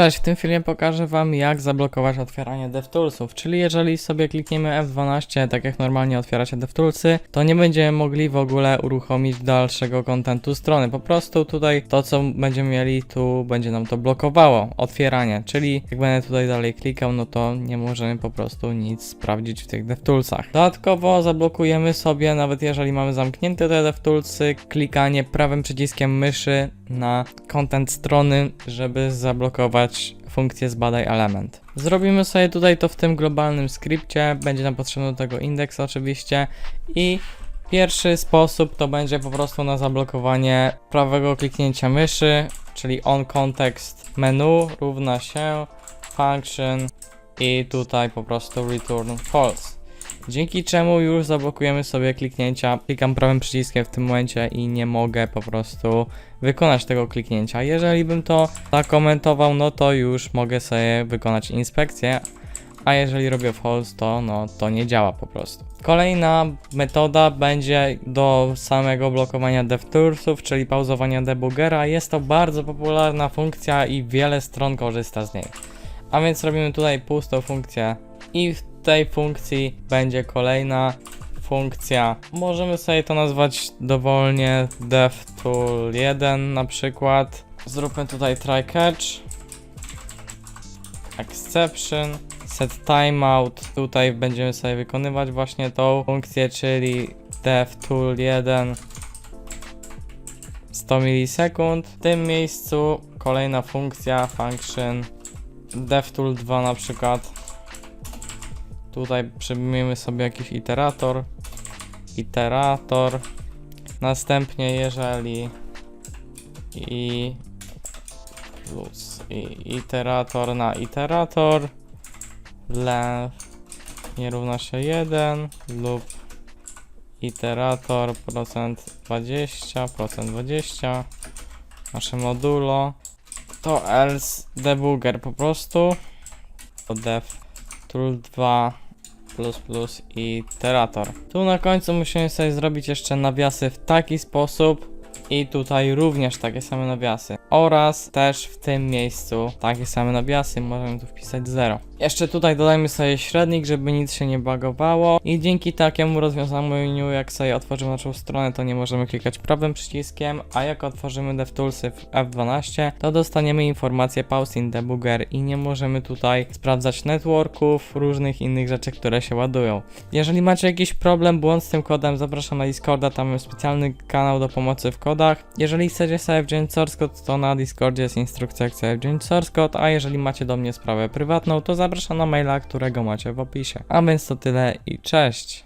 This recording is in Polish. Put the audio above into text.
Cześć, w tym filmie pokażę Wam jak zablokować otwieranie DevToolsów, czyli jeżeli sobie klikniemy F12, tak jak normalnie otwieracie DevToolsy, to nie będziemy mogli w ogóle uruchomić dalszego kontentu strony. Po prostu tutaj to co będziemy mieli, tu będzie nam to blokowało otwieranie, czyli jak będę tutaj dalej klikał, no to nie możemy po prostu nic sprawdzić w tych DevToolsach. Dodatkowo zablokujemy sobie, nawet jeżeli mamy zamknięte te DevToolsy, klikanie prawym przyciskiem myszy na content strony, żeby zablokować funkcję zbadaj element. Zrobimy sobie tutaj to w tym globalnym skrypcie, będzie nam potrzebny do tego indeks oczywiście i pierwszy sposób to będzie po prostu na zablokowanie prawego kliknięcia myszy, czyli on context menu równa się function i tutaj po prostu return false. Dzięki czemu już zablokujemy sobie kliknięcia. Klikam prawym przyciskiem w tym momencie i nie mogę po prostu wykonać tego kliknięcia. Jeżeli bym to zakomentował, no to już mogę sobie wykonać inspekcję, a jeżeli robię false, to no to nie działa po prostu. Kolejna metoda będzie do samego blokowania DevTools, czyli pauzowania debugera. Jest to bardzo popularna funkcja i wiele stron korzysta z niej. A więc robimy tutaj pustą funkcję i tej funkcji będzie kolejna funkcja. Możemy sobie to nazwać dowolnie DevTool 1 na przykład. Zróbmy tutaj try catch. Exception. Set timeout. Tutaj będziemy sobie wykonywać właśnie tą funkcję, czyli DevTool 1 100 milisekund. W tym miejscu kolejna funkcja function DevTool 2 na przykład. Tutaj przyjmiemy sobie jakiś iterator. Iterator. Następnie jeżeli i plus i iterator na iterator. Length nie równa się 1 lub iterator procent 20 procent 20 nasze modulo. To else debugger po prostu. To dev tool 2 plus plus i iterator. Tu na końcu musimy sobie zrobić jeszcze nawiasy w taki sposób i tutaj również takie same nawiasy. Oraz też w tym miejscu takie same nawiasy, możemy tu wpisać 0. Jeszcze tutaj dodajmy sobie średnik, żeby nic się nie bagowało i dzięki takiemu rozwiązaniu, jak sobie otworzymy naszą stronę, to nie możemy klikać prawym przyciskiem, a jak otworzymy DevToolsy w F12, to dostaniemy informację Pause in Debugger i nie możemy tutaj sprawdzać networków, różnych innych rzeczy, które się ładują. Jeżeli macie jakiś problem, błąd z tym kodem, zapraszam na Discorda, tam jest specjalny kanał do pomocy w Jeżeli chcecie sobie wziąć source code, to na Discordzie jest instrukcja, jak sobie wziąć source code, a jeżeli macie do mnie sprawę prywatną, to zapraszam na maila, którego macie w opisie. A więc to tyle i cześć!